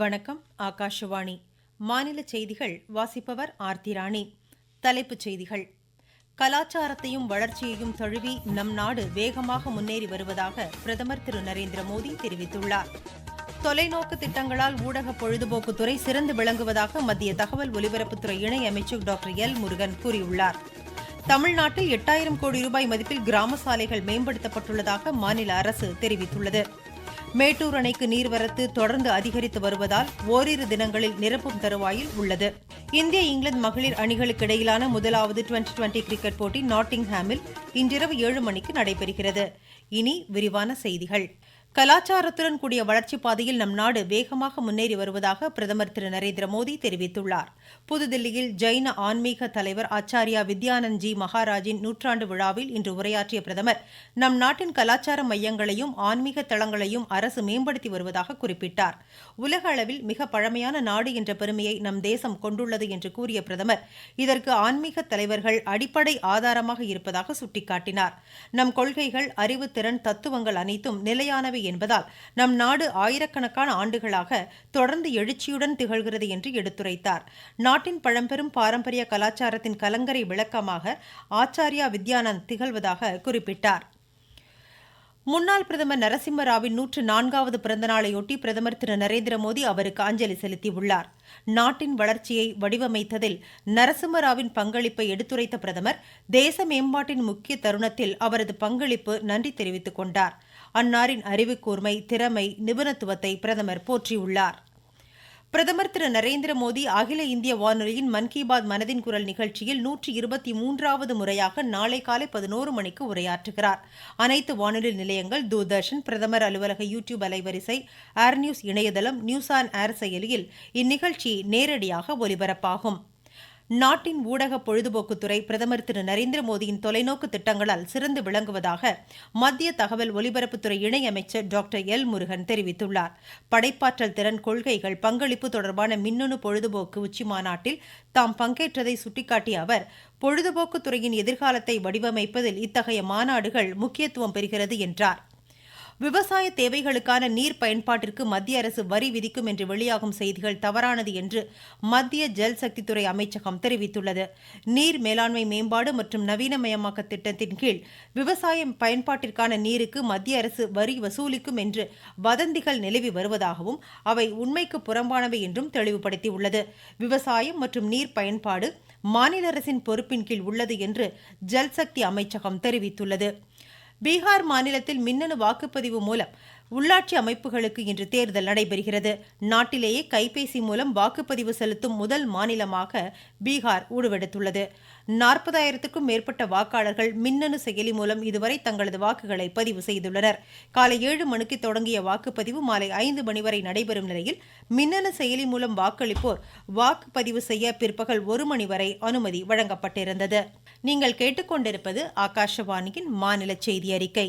வணக்கம் ஆகாஷவாணி. மாநில செய்திகள் வாசிப்பவர் ஆர்த்தி ராணி. தலைப்புச் செய்திகள். கலாச்சாரத்தையும் வளர்ச்சியையும் தழுவி நம் நாடு வேகமாக முன்னேறி வருவதாக பிரதமர் திரு நரேந்திர மோடி தெரிவித்துள்ளார். தொலைநோக்கு திட்டங்களால் ஊடக பொழுதுபோக்குத்துறை சிறந்து விளங்குவதாக மத்திய தகவல் ஒலிபரப்புத்துறை இணையமைச்சர் டாக்டர் எல் முருகன் கூறியுள்ளார். தமிழ்நாட்டில் எட்டாயிரம் கோடி ரூபாய் மதிப்பில் கிராம சாலைகள் மேம்படுத்தப்பட்டுள்ளதாக மாநில அரசு தெரிவித்துள்ளது. மேட்டூர் அணைக்கு நீர்வரத்து தொடர்ந்து அதிகரித்து வருவதால் ஓரிரு தினங்களில் நிரப்பும் தருவாயில் உள்ளது. இந்திய இங்கிலாந்து மகளிர் அணிகளுக்கு இடையிலான முதலாவது டுவெண்டி டுவெண்டி கிரிக்கெட் போட்டி நாட்டிங்ஹாமில் இன்றிரவு ஏழு மணிக்கு நடைபெறுகிறது. இனி விரிவான செய்திகள். கலாச்சாரத்துடன் கூடிய வளர்ச்சிப் பாதையில் நம் நாடு வேகமாக முன்னேறி வருவதாக பிரதமர் திரு நரேந்திர மோடி தெரிவித்துள்ளார். புதுதில்லியில் ஜைன ஆன்மீக தலைவர் ஆச்சாரியா வித்யானந்த் ஜி மகாராஜின் நூற்றாண்டு விழாவில் இன்று உரையாற்றிய பிரதமர் நம் நாட்டின் கலாச்சார மையங்களையும் ஆன்மீக தளங்களையும் அரசு மேம்படுத்தி வருவதாக குறிப்பிட்டார். உலக அளவில் மிக பழமையான நாடு என்ற பெருமையை நம் தேசம் கொண்டுள்ளது என்று கூறிய பிரதமர் இதற்கு ஆன்மீக தலைவர்கள் அடிப்படை ஆதாரமாக இருப்பதாக சுட்டிக்காட்டினார். நம் கொள்கைகள் அறிவுத்திறன் தத்துவங்கள் அனைத்தும் நிலையானவை என்பதால் நம் நாடு ஆயிரக்கணக்கான ஆண்டுகளாக தொடர்ந்து எழுச்சியுடன் திகழ்கிறது என்று எடுத்துரைத்தார். நாட்டின் பழம்பெரும் பாரம்பரிய கலாச்சாரத்தின் கலங்கரை விளக்கமாக ஆச்சாரியா வித்யானந்த் திகழ்வதாக குறிப்பிட்டார். முன்னாள் பிரதமர் நரசிம்மராவின் நூற்று நான்காவது பிறந்தநாளையொட்டி பிரதமர் திரு. நரேந்திர மோடி அவருக்கு அஞ்சலி செலுத்தியுள்ளார். நாட்டின் வளர்ச்சியை வடிவமைத்ததில் நரசிம்மராவின் பங்களிப்பை எடுத்துரைத்த பிரதமர் தேச மேம்பாட்டின் முக்கிய தருணத்தில் அவரது பங்களிப்பு நன்றி தெரிவித்துக் கொண்டாா் அன்னாரின் அறிவுக்கூர்மை திறமை நிபுணத்துவத்தை பிரதமர் போற்றியுள்ளார். பிரதமர் திரு. நரேந்திர மோடி அகில இந்திய வானொலியின் மன் கி பாத் மனதின் குரல் நிகழ்ச்சியில் நூற்றி இருபத்தி மூன்றாவது முறையாக நாளை காலை பதினோரு மணிக்கு உரையாற்றுகிறார். அனைத்து வானொலி நிலையங்கள் தூர்தர்ஷன் பிரதமர் அலுவலக யூடியூப் அலைவரிசை ஏர் நியூஸ் இணையதளம் நியூஸ் ஆன் ஏர் செயலியில் இந்நிகழ்ச்சி நேரடியாக ஒலிபரப்பாகும். நாட்டின் ஊடக பொழுதுபோக்குத்துறை பிரதமர் திரு நரேந்திர மோடியின் தொலைநோக்கு திட்டங்களால் சிறந்து விளங்குவதாக மத்திய தகவல் ஒலிபரப்புத்துறை இணையமைச்சர் டாக்டர் எல் முருகன் தெரிவித்துள்ளார். படைப்பாற்றல் திறன் கொள்கைகள் பங்களிப்பு தொடர்பான மின்னணு பொழுதுபோக்கு உச்சி மாநாட்டில் தாம் பங்கேற்றதை சுட்டிக்காட்டிய அவர் பொழுதுபோக்குத்துறையின் எதிர்காலத்தை வடிவமைப்பதில் இத்தகைய மாநாடுகள் முக்கியத்துவம் பெறுகிறது என்றார். விவசாய தேவைகளுக்கான நீர் பயன்பாட்டிற்கு மத்திய அரசு வரி விதிக்கும் என்று வெளியாகும் செய்திகள் தவறானது என்று மத்திய ஜல்சக்தித்துறை அமைச்சகம் தெரிவித்துள்ளது. நீர் மேலாண்மை மேம்பாடு மற்றும் நவீனமயமாக்க திட்டத்தின் கீழ் விவசாய பயன்பாட்டிற்கான நீருக்கு மத்திய அரசு வரி வசூலிக்கும் என்று வதந்திகள் நிலவி வருவதாகவும் அவை உண்மைக்கு புறம்பானவை என்றும் தெளிவுபடுத்தியுள்ளது. விவசாயம் மற்றும் நீர் பயன்பாடு மாநில அரசின் பொறுப்பின் கீழ் உள்ளது என்று ஜல்சக்தி அமைச்சகம் தெரிவித்துள்ளது. பீகார் மாநிலத்தில் மின்னணு வாக்குப்பதிவு மூலம் உள்ளாட்சி அமைப்புகளுக்கு இன்று தேர்தல் நடைபெறுகிறது. நாட்டிலேயே கைபேசி மூலம் வாக்குப்பதிவு செலுத்தும் முதல் மாநிலமாக பீகார் உருவெடுத்துள்ளது. நாற்பதாயிரத்துக்கும் மேற்பட்ட வாக்காளர்கள் மின்னணு செயலி மூலம் இதுவரை தங்களது வாக்குகளை பதிவு செய்துள்ளனர். காலை ஏழு மணிக்கு தொடங்கிய வாக்குப்பதிவு மாலை ஐந்து மணி வரை நடைபெறும் நிலையில் மின்னணு செயலி மூலம் வாக்களிப்போர் வாக்குப்பதிவு செய்ய பிற்பகல் ஒரு மணி வரை அனுமதி வழங்கப்பட்டிருந்தது. நீங்கள் கேட்டுக்கொண்டிருப்பது ஆகாஷவாணியின் மாநில செய்தி அறிக்கை.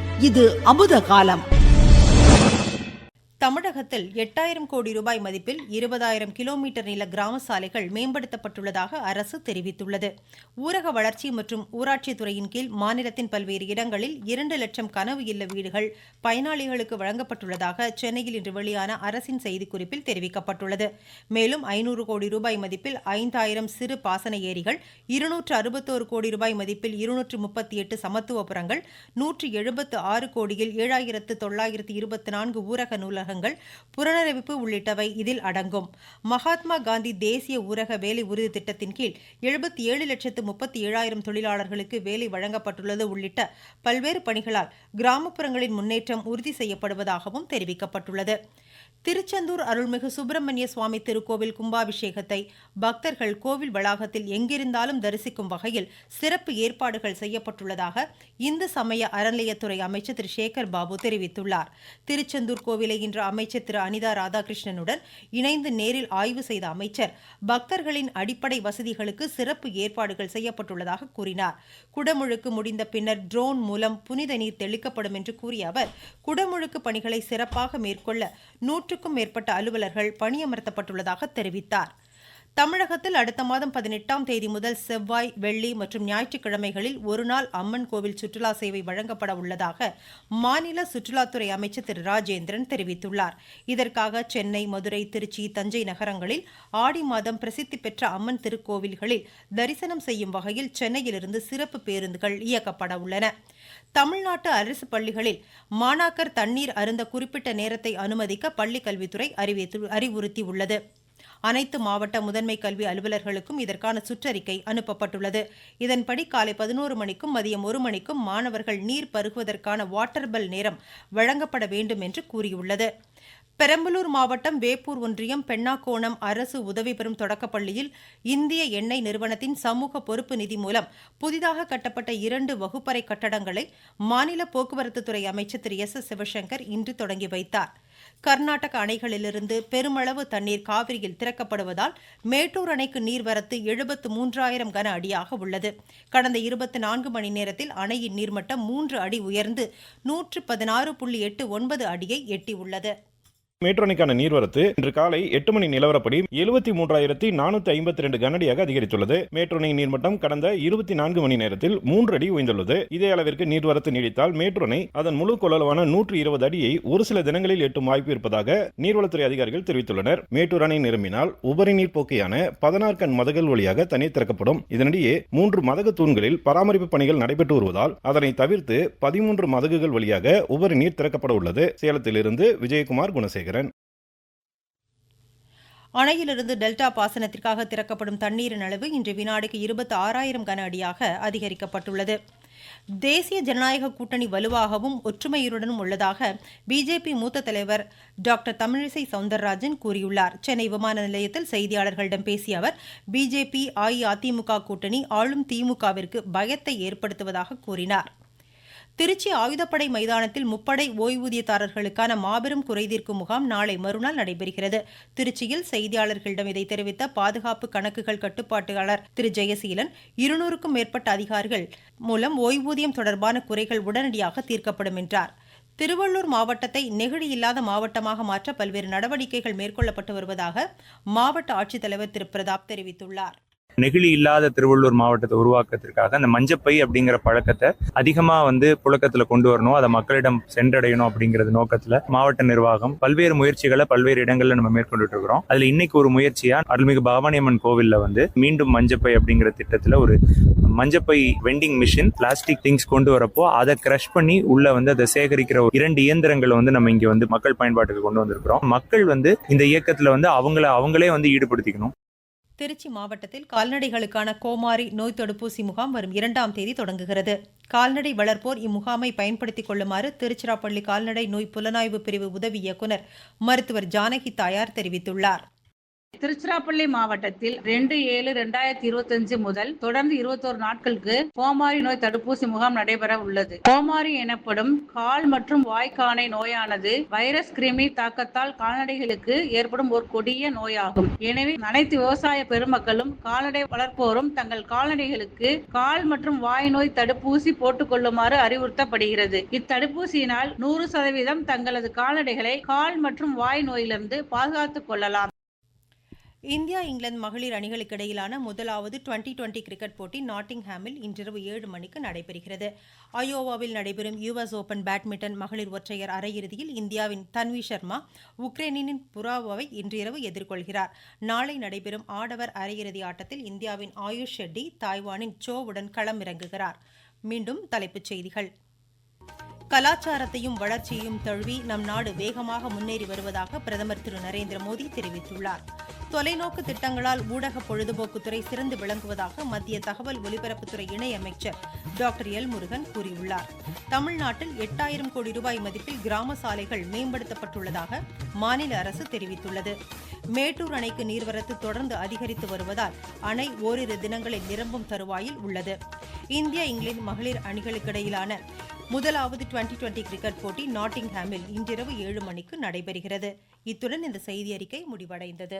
இது அமுத காலம். தமிழகத்தில் எட்டாயிரம் கோடி ரூபாய் மதிப்பில் இருபதாயிரம் கிலோமீட்டர் நில கிராம சாலைகள் மேம்படுத்தப்பட்டுள்ளதாக அரசு தெரிவித்துள்ளது. ஊரக வளர்ச்சி மற்றும் ஊராட்சித்துறையின் கீழ் மாநிலத்தின் பல்வேறு இடங்களில் இரண்டு லட்சம் கனவு இல்ல வீடுகள் பயனாளிகளுக்கு வழங்கப்பட்டுள்ளதாக சென்னையில் இன்று வெளியான அரசின் செய்திக்குறிப்பில் தெரிவிக்கப்பட்டுள்ளது. மேலும் ஐநூறு கோடி ரூபாய் மதிப்பில் ஐந்தாயிரம் சிறு பாசன ஏரிகள் இருநூற்று அறுபத்தோரு கோடி ரூபாய் மதிப்பில் இருநூற்று முப்பத்தி எட்டு சமத்துவபுரங்கள் நூற்று எழுபத்து ஆறு கோடியில் ஏழாயிரத்து தொள்ளாயிரத்து இருபத்தி நான்கு ஊரக நூலகங்கள் புனரமைப்பு உள்ளிட்டவை இதில் அடங்கும். மகாத்மா காந்தி தேசிய ஊரக வேலை உறுதி திட்டத்தின் கீழ் எழுபத்தி ஏழு லட்சத்து முப்பத்தி ஏழாயிரம் தொழிலாளர்களுக்கு வேலை வழங்கப்பட்டுள்ளது உள்ளிட்ட பல்வேறு பணிகளால் கிராமப்புறங்களின் முன்னேற்றம் உறுதி செய்யப்படுவதாகவும் தெரிவிக்கப்பட்டுள்ளது. திருச்செந்தூர் அருள்மிகு சுப்பிரமணிய சுவாமி திருக்கோவில் கும்பாபிஷேகத்தை பக்தர்கள் கோவில் வளாகத்தில் எங்கிருந்தாலும் தரிசிக்கும் வகையில் சிறப்பு ஏற்பாடுகள் செய்யப்பட்டுள்ளதாக இந்து சமய அறநிலையத்துறை அமைச்சர் திரு சேகர் பாபு தெரிவித்துள்ளார். திருச்செந்தூர் கோவிலை இன்று அமைச்சர் திரு அனிதா ராதாகிருஷ்ணனுடன் இணைந்து நேரில் ஆய்வு செய்த அமைச்சர் பக்தர்களின் அடிப்படை வசதிகளுக்கு சிறப்பு ஏற்பாடுகள் செய்யப்பட்டுள்ளதாக கூறினார். குடமுழுக்கு முடிந்த பின்னர் ட்ரோன் மூலம் புனித நீர் தெளிக்கப்படும் என்று கூறிய அவர் குடமுழுக்கு பணிகளை சிறப்பாக மேற்கொள்ள நூற்றுக்கும் மேற்பட்ட அலுவலர்கள் பணியமர்த்தப்பட்டுள்ளதாக தெரிவித்தார் தமிழகத்தில் அடுத்த மாதம் பதினெட்டாம் தேதி முதல் செவ்வாய் வெள்ளி மற்றும் ஞாயிற்றுக்கிழமைகளில் ஒருநாள் அம்மன் கோவில் சுற்றுலா சேவை வழங்கப்பட உள்ளதாக மாநில சுற்றுலாத்துறை அமைச்சர் திரு ராஜேந்திரன் தெரிவித்துள்ளார். இதற்காக சென்னை மதுரை திருச்சி தஞ்சை நகரங்களில் ஆடி மாதம் பிரசித்தி பெற்ற அம்மன் திருக்கோவில்களில் தரிசனம் செய்யும் வகையில் சென்னையிலிருந்து சிறப்பு பேருந்துகள் இயக்கப்பட உள்ளன. தமிழ்நாட்டு அரசு பள்ளிகளில் மாணாக்கர் தண்ணீர் அருந்த குறிப்பிட்ட நேரத்தை அனுமதிக்க பள்ளிக்கல்வித்துறை அறிவித்து அறிவுறுத்தியுள்ளது. அனைத்து மாவட்ட முதன்மை கல்வி அலுவலர்களுக்கும் இதற்கான சுற்றறிக்கை அனுப்பப்பட்டுள்ளது. இதன்படி காலை பதினோரு மணிக்கும் மதியம் ஒரு மணிக்கும் மாணவர்கள் நீர் பருகுவதற்கான வாட்டர் பெல் நேரம் வழங்கப்பட வேண்டும் என்று கூறியுள்ளது. பெரம்பலூர் மாவட்டம் வேப்பூர் ஒன்றியம் பெண்ணாக்கோணம் அரசு உதவி பெறும் தொடக்கப்பள்ளியில் இந்திய எண்ணெய் நிறுவனத்தின் சமூக பொறுப்பு நிதி மூலம் புதிதாக கட்டப்பட்ட இரண்டு வகுப்பறை கட்டடங்களை மாநில போக்குவரத்துத்துறை அமைச்சர் திரு எஸ் எஸ் சிவசங்கர் இன்று தொடங்கி வைத்தார். கர்நாடக அணைகளிலிருந்து பெருமளவு தண்ணீர் காவிரியில் திறக்கப்படுவதால் மேட்டூர் அணைக்கு நீர்வரத்து எழுபத்து மூன்றாயிரம் கன அடியாக உள்ளது. கடந்த இருபத்தி நான்கு மணி நேரத்தில் அணையின் நீர்மட்டம் மூன்று அடி உயர்ந்து நூற்று பதினாறு புள்ளி எட்டு ஒன்பது அடியை எட்டியுள்ளது. மேட்டூர் அணைக்கான நீர்வரத்து இன்று காலை எட்டு மணி நிலவரப்படி எழுபத்தி மூன்றாயிரத்தி நானூத்தி ஐம்பத்தி ரெண்டு கனடியாக அதிகரித்துள்ளது. மேட்டூர் நீர்மட்டம் கடந்த இருபத்தி நான்கு மணி நேரத்தில் மூன்று அடி உயர்ந்துள்ளது. இதே அளவிற்கு நீர்வரத்து நீடித்தால் மேட்ரோனை அதன் முழு கொள்ளளவான நூற்றி இருபது அடியை ஒரு சில தினங்களில் எட்டும் வாய்ப்பு இருப்பதாக நீர்வளத்துறை அதிகாரிகள் தெரிவித்துள்ளனர். மேட்டூர் அணை நிரம்பினால் உபரி நீர் போக்கையான பதினாறு கண் மதகுகள் வழியாக தண்ணீர் திறக்கப்படும். இதனிடையே மூன்று மதகு தூண்களில் பராமரிப்பு பணிகள் நடைபெற்று வருவதால் அதனை தவிர்த்து பதிமூன்று மதகுகள் வழியாக உபரி நீர் திறக்கப்பட உள்ளது. சேலத்திலிருந்து விஜயகுமார் குணசேகர். குணசேகரன் அணையிலிருந்து டெல்டா பாசனத்திற்காக திறக்கப்படும் தண்ணீரின் அளவு இன்று வினாடிக்கு இருபத்தி ஆறாயிரம் கன அடியாக அதிகரிக்கப்பட்டுள்ளது. தேசிய ஜனநாயக கூட்டணி வலுவாகவும் ஒற்றுமையுடனும் உள்ளதாக பிஜேபி மூத்த தலைவர் டாக்டர் தமிழிசை சவுந்தரராஜன் கூறியுள்ளார். சென்னை விமான நிலையத்தில் செய்தியாளர்களிடம் பேசிய அவர் பிஜேபி அஇஅதிமுக கூட்டணி ஆளும் திமுகவிற்கு பயத்தை ஏற்படுத்துவதாக கூறினார். திருச்சி ஆயுதப்படை மைதானத்தில் முப்படை ஓய்வூதியதாரர்களுக்கான மாபெரும் குறைதீர்க்கும் முகாம் நாளை மறுநாள் நடைபெறுகிறது. திருச்சியில் செய்தியாளர்களிடம் இதை தெரிவித்த பாதுகாப்பு கணக்குகள் கட்டுப்பாட்டாளர் திரு. ஜெயசீலன் இருநூறுக்கும் மேற்பட்ட அதிகாரிகள் மூலம் ஓய்வூதியம் தொடர்பான குறைகள் உடனடியாக தீர்க்கப்படும் என்றார். திருவள்ளூர் மாவட்டத்தை நெகிழி இல்லாத மாவட்டமாக மாற்ற பல்வேறு நடவடிக்கைகள் மேற்கொள்ளப்பட்டு வருவதாக மாவட்ட ஆட்சித்தலைவர் திரு. பிரதாப் தெரிவித்துள்ளார். நெகிழி இல்லாத திருவள்ளூர் மாவட்டத்தை உருவாக்கத்திற்காக அந்த மஞ்சப்பை அப்படிங்கிற பழக்கத்தை அதிகமாக வந்து புழக்கத்தில் கொண்டு வரணும். அதை மக்களிடம் சென்றடையணும் அப்படிங்கிறது நோக்கத்தில் மாவட்ட நிர்வாகம் பல்வேறு முயற்சிகளை பல்வேறு இடங்களில் நம்ம மேற்கொண்டுட்டு இருக்கிறோம் அதில் இன்னைக்கு ஒரு முயற்சியா அருள்மிகு பவானியம்மன் கோவிலில் வந்து மீண்டும் மஞ்சப்பை அப்படிங்கிற திட்டத்தில் ஒரு மஞ்சப்பை வெண்டிங் மிஷின் பிளாஸ்டிக் திங்ஸ் கொண்டு வரப்போ அதை கிரஷ் பண்ணி உள்ள வந்து அதை சேகரிக்கிற இரண்டு இயந்திரங்களை வந்து நம்ம இங்கே வந்து மக்கள் பயன்பாட்டுக்கு கொண்டு வந்திருக்கிறோம். மக்கள் வந்து இந்த இயக்கத்தில் வந்து அவங்கள அவங்களே வந்து ஈடுபடுத்திக்கணும். திருச்சி மாவட்டத்தில் கால்நடைகளுக்கான கோமாரி நோய் தடுப்பூசி முகாம் வரும் இரண்டாம் தேதி தொடங்குகிறது. கால்நடை வளர்ப்போர் இம்முகாமை பயன்படுத்திக் கொள்ளுமாறு திருச்சிராப்பள்ளி கால்நடை நோய் புலனாய்வு பிரிவு உதவி இயக்குநர் மருத்துவர் ஜானகி தாயார் தெரிவித்துள்ளார். திருச்சிராப்பள்ளி மாவட்டத்தில் ரெண்டு ஏழு ரெண்டாயிரத்தி இருபத்தஞ்சு முதல் தொடர்ந்து இருபத்தோரு நாட்களுக்கு கோமாரி நோய் தடுப்பூசி முகாம் நடைபெற உள்ளது. கோமாரி எனப்படும் கால் மற்றும் வாய்க்கானை நோயானது வைரஸ் கிருமி தாக்கத்தால் கால்நடைகளுக்கு ஏற்படும் ஒரு கொடிய நோயாகும். எனவே அனைத்து விவசாய பெருமக்களும் கால்நடை வளர்ப்போரும் தங்கள் கால்நடைகளுக்கு கால் மற்றும் வாய் நோய் தடுப்பூசி போட்டுக் கொள்ளுமாறு அறிவுறுத்தப்படுகிறது. இத்தடுப்பூசியினால் நூறு சதவீதம் தங்களது கால்நடைகளை கால் மற்றும் வாய் நோயிலிருந்து பாதுகாத்துக் கொள்ளலாம். இந்தியா இங்கிலாந்து மகளிர் அணிகளுக்கு இடையிலான முதலாவது டுவெண்டி டுவெண்டி கிரிக்கெட் போட்டி நாட்டிங்ஹாமில் இன்றிரவு ஏழு மணிக்கு நடைபெறுகிறது. அயோவாவில் நடைபெறும் யுஎஸ் ஓபன் பேட்மிண்டன் மகளிர் ஒற்றையர் அரையிறுதியில் இந்தியாவின் தன்வி சர்மா உக்ரைனின் புராவோவை இன்றிரவு எதிர்கொள்கிறார். நாளை நடைபெறும் ஆடவர் அரையிறுதி ஆட்டத்தில் இந்தியாவின் ஆயுஷ் ஷெட்டி தாய்வானின் சோவுடன் களமிறங்குகிறார். மீண்டும் தலைப்புச் செய்திகள். கலாச்சாரத்தையும் வளர்ச்சியையும் தழுவி நம் நாடு வேகமாக முன்னேறி வருவதாக பிரதமர் திரு நரேந்திர மோடி தெரிவித்துள்ளார். தொலைநோக்கு திட்டங்களால் ஊடக பொழுதுபோக்குத்துறை சிறந்து விளங்குவதாக மத்திய தகவல் ஒலிபரப்புத்துறை இணையமைச்சர் டாக்டர் எல் முருகன் கூறியுள்ளார். தமிழ்நாட்டில் எட்டாயிரம் கோடி ரூபாய் மதிப்பில் கிராம சாலைகள் மேம்படுத்தப்பட்டுள்ளதாக மாநில அரசு தெரிவித்துள்ளது. மேட்டூர் அணைக்கு நீர்வரத்து தொடர்ந்து அதிகரித்து வருவதால் அணை ஓரிரு தினங்களில் நிரம்பும் தருவாயில் உள்ளது. இந்திய இங்கிலாந்து மகளிர் அணிகளுக்கிடையிலான முதலாவது டுவெண்டி டுவெண்டி கிரிக்கெட் போட்டி நாட்டிங்ஹாமில் இன்றிரவு ஏழு மணிக்கு நடைபெறுகிறது. இத்துடன் இந்த செய்தி அறிக்கை முடிவடைந்தது.